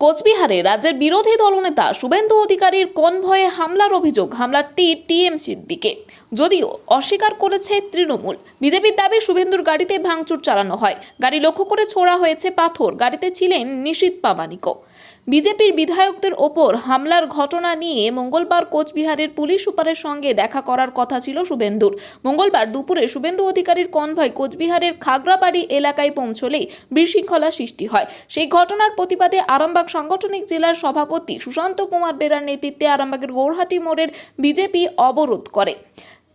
কোচবিহারে রাজ্যের বিরোধী দলনেতা শুভেন্দু অধিকারীর কনভয়ে হামলার অভিযোগ, হামলার তীর টিএমসির দিকে যদিও অস্বীকার করেছে তৃণমূল, বিজেপির দাবি শুভেন্দুর গাড়িতে ভাঙচুর চালানো হয়। গাড়ি লক্ষ্য করে ছোড়া হয়েছে পাথর, গাড়িতে ছিলেন নিশীত প্রামাণিকও বিজেপির বিধায়কদের ওপর হামলার ঘটনা নিয়ে মঙ্গলবার কোচবিহারের পুলিশ সুপারের সঙ্গে দেখা করার কথা ছিল শুভেন্দুর। মঙ্গলবার দুপুরে শুভেন্দু অধিকারীর কনভয় কোচবিহারের খাগড়াবাড়ি এলাকায় পৌঁছলেই বিশৃঙ্খলা সৃষ্টি হয়। সেই ঘটনার প্রতিবাদে আরামবাগ সাংগঠনিক জেলার সভাপতি সুশান্ত কুমার বেরার নেতৃত্বে আরামবাগের গৌরহাটি মোড়ের বিজেপি অবরোধ করে।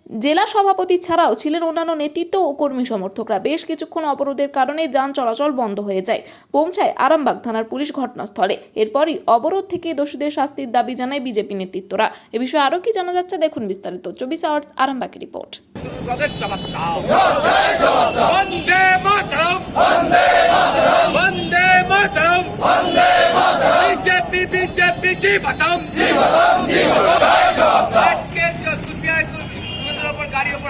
জেলা সভাপতি ছাড়াও ছিলেন অন্যান্য নেতৃত্ব ও কর্মী সমর্থকরা। বেশ কিছুক্ষণ অবরোধের কারণে যান চলাচল বন্ধ হয়ে যায়। পৌঁছায় আরামবাগ থানার পুলিশ ঘটনাস্থলে। এরপরই অবরোধ থেকে দোষীদের শাস্তির দাবি জানায় বিজেপি নেতৃত্বরা। এ বিষয়ে আরও কি জানা যাচ্ছে দেখুন বিস্তারিত। চব্বিশ আওয়ার্স আরামবাগ রিপোর্ট। তাদের জবাব দাও বন্দে মাতরম। বন্দে মাতরম। বিজেপি বিজেপি জীবতম আজকে যে সুবিয়ায় সমুদ্রের উপর গাড়ির উপর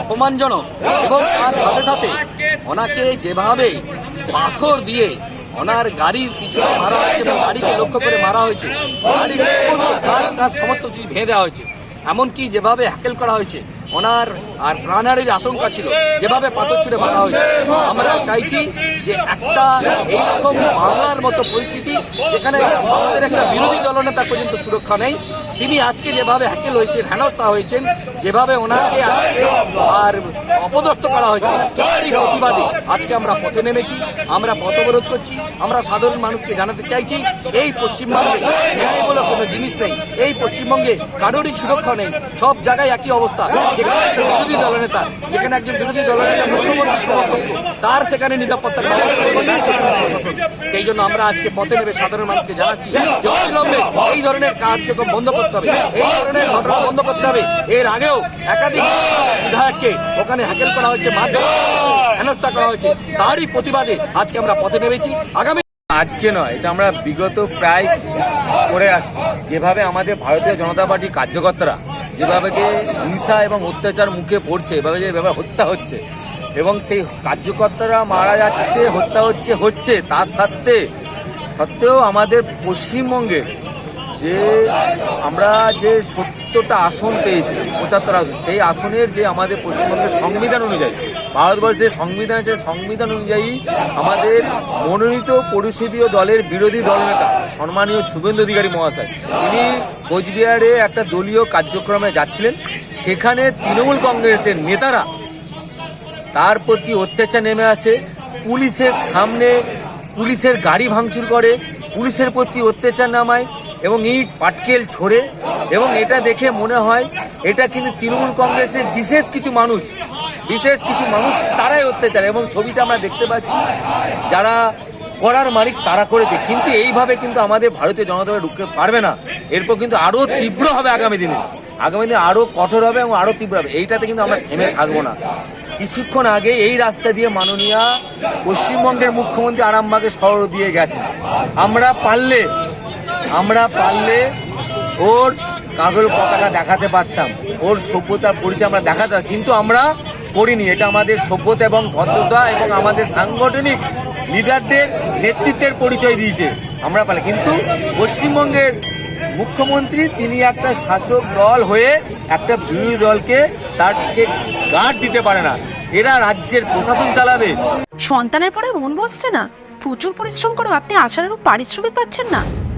অপমানজনক এবং তার সাথে সাথে ওনাকে যেভাবে পাথর দিয়ে ওনার গাড়ির পিছনে মারা হয়েছে এবং গাড়িকে লক্ষ্য করে মারা হয়েছে, গাড়ির সমস্ত কিছু ভেঙে দেওয়া হয়েছে। এমনকি যেভাবে হ্যাকেল করা হয়েছে ওনার আর প্রাণহানির আশঙ্কা ছিল। যেভাবে পাথর ছুড়ে মারা হয়েছে। আমরা চাইছি যে একটা এইরকম বাংলার মতো পরিস্থিতি যেখানে আমাদের একটা বিরোধী দলনেতা পর্যন্ত সুরক্ষা নেই। তিনি আজকে যেভাবে হ্যাকেল হয়েছেন, হেনস্থা হয়েছেন, যেভাবে ওনাকে আজকে আর অপদস্থ করা হয়েছে প্রতিবাদে। আজকে আমরা পথে নেমেছি, আমরা পথ অবরোধ করছি, আমরা সাধারণ মানুষকে জানাতে চাইছি, এই পশ্চিমবঙ্গে ন্যায় বলে কোনো জিনিস নেই, এই পশ্চিমবঙ্গে কারোরই সুরক্ষা নেই, সব জায়গায় একই অবস্থা বিরোধী দলনেতা যেখানে একজন বিরোধী দলনেতা মুখ্যমন্ত্রী তার সেখানে নিরাপত্তার ব্যবস্থা করবে না সেখানে প্রশাসন। সেই জন্য আমরা আজকে পথে নেমে সাধারণ মানুষকে জানাচ্ছি অবিলম্বে এই ধরনের কার্যক্রম বন্ধ করতে হবে, এই ধরনের ঘটনা বন্ধ করতে হবে। এর আগেও একাধিক বিধায়ককে ওখানে হ্যাকেল করা হয়েছে, মারধর হেনস্থা করা হয়েছে। তারই প্রতিবাদে আজকে আমরা পথে নেমেছি। আগামী আজকে নয়, এটা আমরা বিগত প্রায় করে আসছি। যেভাবে আমাদের ভারতীয় জনতা পার্টি কার্যকর্তারা যেভাবে যে হিংসা এবং অত্যাচার মুখে পড়ছে, এভাবে যেভাবে হত্যা হচ্ছে, এবং সেই কার্যকর্তারা মারা যাচ্ছে, হত্যা হচ্ছে হচ্ছে, তার সাথে সত্ত্বেও আমাদের পশ্চিমবঙ্গে যে আমরা যে সত্তরটা আসন পেয়েছি, পঁচাত্তর আসন, সেই আসনের যে আমাদের পশ্চিমবঙ্গের সংবিধান অনুযায়ী, ভারতবর্ষের সংবিধান আছে সংবিধান অনুযায়ী আমাদের মনোনীত পরিষদীয় দলের বিরোধী দলনেতা সম্মানীয় শুভেন্দু অধিকারী মহাশয়, তিনি কোচবিহারে একটা দলীয় কার্যক্রমে যাচ্ছিলেন। সেখানে তৃণমূল কংগ্রেসের নেতারা তার প্রতি অত্যাচার নেমে আসে, পুলিশের সামনে পুলিশের গাড়ি ভাঙচুর করে, পুলিশের প্রতি অত্যাচার নামায় এবং ইট পাটকেল ছোড়ে এবং এটা দেখে মনে হয় এটা কিন্তু তৃণমূল কংগ্রেসের বিশেষ কিছু মানুষ, বিশেষ কিছু মানুষ তারাই অত্যাচার। এবং ছবিতে আমরা দেখতে পাচ্ছি যারা করার মালিক তারা করে দেয়। কিন্তু এইভাবে কিন্তু আমাদের ভারতীয় জনতা ঢুকতে পারবে না। এরপর কিন্তু আরও তীব্র হবে আগামী দিনে। আগামী দিনে আরও কঠোর হবে এবং আরও তীব্র হবে। এইটাতে কিন্তু আমরা থেমে থাকব না। কিছুক্ষণ আগে এই রাস্তা দিয়ে মাননীয়া পশ্চিমবঙ্গের মুখ্যমন্ত্রী আরামবাগে শহর দিয়ে গেছেন। আমরা পারলে আমরা পারলে ওর কাগজ পতাকা দেখাতে পারতাম। ওর সভ্যতার পরিচয় আমরা দেখাতে কিন্তু আমরা করিনি। এটা আমাদের সভ্যতা এবং ভদ্রতা এবং আমাদের সাংগঠনিক লিডারদের নেতৃত্বের পরিচয় দিয়েছে। আমরা পারলে। কিন্তু পশ্চিমবঙ্গের মুখ্যমন্ত্রী তিনি একটা শাসক দল হয়ে একটা বিরোধী দলকে তারকে গার্ড দিতে পারে না। এরা রাজ্যের প্রশাসন চালাবে। সন্তানের পরে মন বসছে না। প্রচুর পরিশ্রম করেও আপনি আশানুরূপ পারিশ্রমিক পাচ্ছেন না।